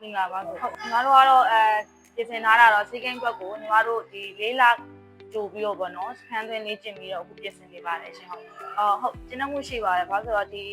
မင်္ဂလာပါဆိုဟုတ်ညီမတို့ကတော့အဲပြင်ဆင်ထားတာတော့စီကင်းကွက်ကိုညီမတို့ဒီ၄လကြိုပြီးတော့ဗောနော်စခန်းသွင်းလေးကျင်ပြီးတော့အခုပြင်ဆင်နေပါတယ်ရှင်ဟုတ်အော်ဟုတ်ကျင်းနှမှုရှိပါတယ်ဘာလို့ဆိုတော့ဒီ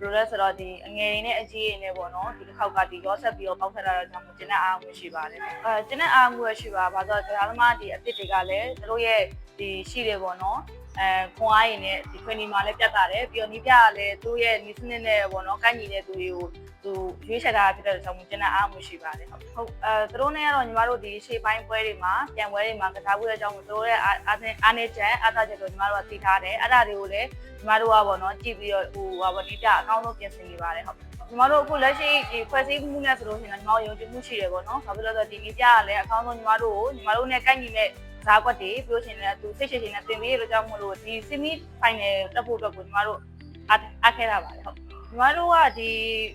ဘယ်လိုလဲဆိုတော့ဒီအငယ်တွေနဲ့အကြီးတွေနဲ့ပေါ့နော်ဒီတစ်ခေါက်ကဒီရောဆက်ပြီးတော့ပေါက်ထက်လာတော့ကြောင့်မို့ကျင်းတဲ့အားမှုရှိပါတယ်အဲကျင်းတဲ့အားမှုရရှိပါဘာလို့ဆိုတော့ဒါသမားဒီအစ်စ်တွေကလည်းသူတို့ရဲ့ဒီရှိတယ်ပေါ့နော်အဲခွန်အားရည်နဲ့ဒီခွင်ဒီမှာလည်းပြတ်တာတယ်ပြီးတော့နီးပြကလည်းသူ့ရဲ့နီးစနစ်နဲ့ပေါ့နော်ကိုက်ညီတဲ့သူတွေကိုသူရွေးချယ်ထားတာဖြစ်တဲ့အတွက်ကြောင့်မို့ကျင်းတဲ့အားမှုရှိပါတယ်ဟုတ်ဟုတ်အဲသူတို့နဲ့ကတော့ညီမတို့ဒီရှေ့ပိုင်းပွဲတွေမှာပြန်ပွဲတွေမှာကစားပွဲအကြောင်းမို့သူတို့ရဲ့အားအားနေချက်အားသာချက်ကိုညီမတို့ကသိထားတယ်အဲ့ဒါတွေကိုလည်းညီ မတို့ကပေါ့နော်ကြည့်ပြီးတော့ဟိုဟာပေါ့နီးပြအကောင်းဆုံးပြင်ဆင်နေပါတယ်ဟုတ်ညီမတို့အခုလက်ရှိဒီဖွဲ့စည်းမှုနဲ့ဆိုလို့ရှိရင်ညီမတို့ယုံကြည်မှုရှိတယ်ပေါ့နော်။ဘာဖြစ်လို့လဲဆိုတော့ဒီနီးပြကလည်းအကောင်းဆုံးညီမတို့ကိုညီမတို့နဲ့ကိုက်ညီတဲ့ဇာကွက်တွေပြောချင်တယ်သူစိတ်ရှိရှိနဲ့တင်ပြီးလို့ကြောင့်မလို့ဒီဆီမီဖိုင်နယ်တက်ဖို့အတွက်ကိုညီမတို့အားအားခဲတာပါတယ်ဟုတ်ညီ မတို့ကဒီ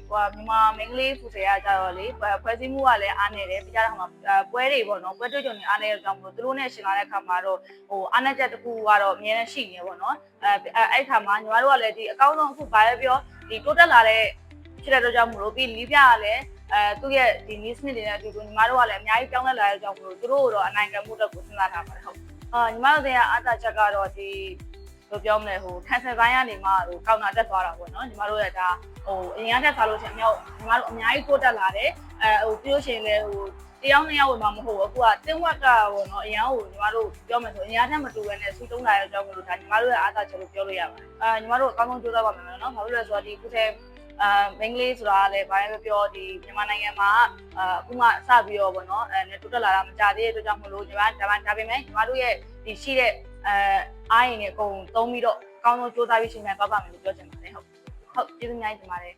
ဟိုမြန်မာမင်္ဂလိဖူဆယ်ကကြတော့လေဖွဲ့စည်းမှုကလည်းအားနေတယ်ပြကြတာမှာပွဲတွေပေါ့နော်ပွဲတွေ့ကြုံနေအားနေတဲ့ကြောင့်မလို့သူတို့နဲ့ရှင်လာတဲ့ခါမှာတော့ဟိုအားနေချက်တစ်ခုကတော့အများနဲ့ရှိနေပေါ့နော်အဲအဲ့ခါမှာညီမတို့ကလည်းဒီအကောင်းဆုံးအခုဗာလဲပြောဒီတိုးတက်လာတဲ့ဖြစ်တဲ့အတွက်ကြောင့်မလို့ပြီးလီးပြကလည်းအဲသူ့ရဲ့ဒီ needs တွေနဲ့အတူတူညီမတို့ကလည်းအများကြီးပြောင်းလဲလာတဲ့ကြောင့်မလို့သူတို့တော့အနိုင်ခံမှုတက်ကိုစဉ်းစားထားပါတယ်ဟုတ်အာညီမတို့တွေကအားသာချက်ကတော့ဒီ ဘယ်ပြောမလဲဟို cancel ဘိုင်းကနေမှဟိုကောင်တာတက်သွားတာပေါ့နော်ညီမတို့ရဲ့ဒါဟိုအရင်ကတက်စားလို့ရှိရင်အမြောက်ညီမတို့အများကြီးတိုးတက်လာတယ်အဲဟိုပြောရှင်လဲဟိုတယောက်နှစ်ယောက်ဝင်မှာမဟုတ်ဘူးအခုကတင်းဝက်ကပေါ့နော်အရန်ကိုညီမတို့ပြောမယ်ဆိုအရင်ကထက်မတူဘဲနဲ့စူးတုံးလာတဲ့အကြောင်းကိုဒါညီမတို့ရဲ့အားသာချက်လို့ပြောလို့ရပါတယ်အာညီမတို့အကောင်းဆုံးကြိုးစားပါမယ်နော်ဘာလို့လဲဆိုတော့ဒီခုထဲအာမင်္ဂလိဆိုတာကလည်းဘာပဲပြောဒီမြန်မာနိုင်ငံမှာအာအခုမှစပြီးတော့ပေါ့နော်အဲတိုးတက်လာတာမကြသေးတဲ့အတွက်ကြောင့်မလို့ညီမဒါမှဒါပေမဲ့ညီမတို့ရဲ့ဒီရှိတဲ့ အဲအားရင်တွေအကုန်သုံးပြီးတော့အကောင်းဆုံးကြိုးစားပြီးရှင်မြန်သွားပါမယ်လို့ပြောချင်ပါတယ်ဟုတ်ဟုတ်ကျေးဇူးများကြီးတင်ပါတယ်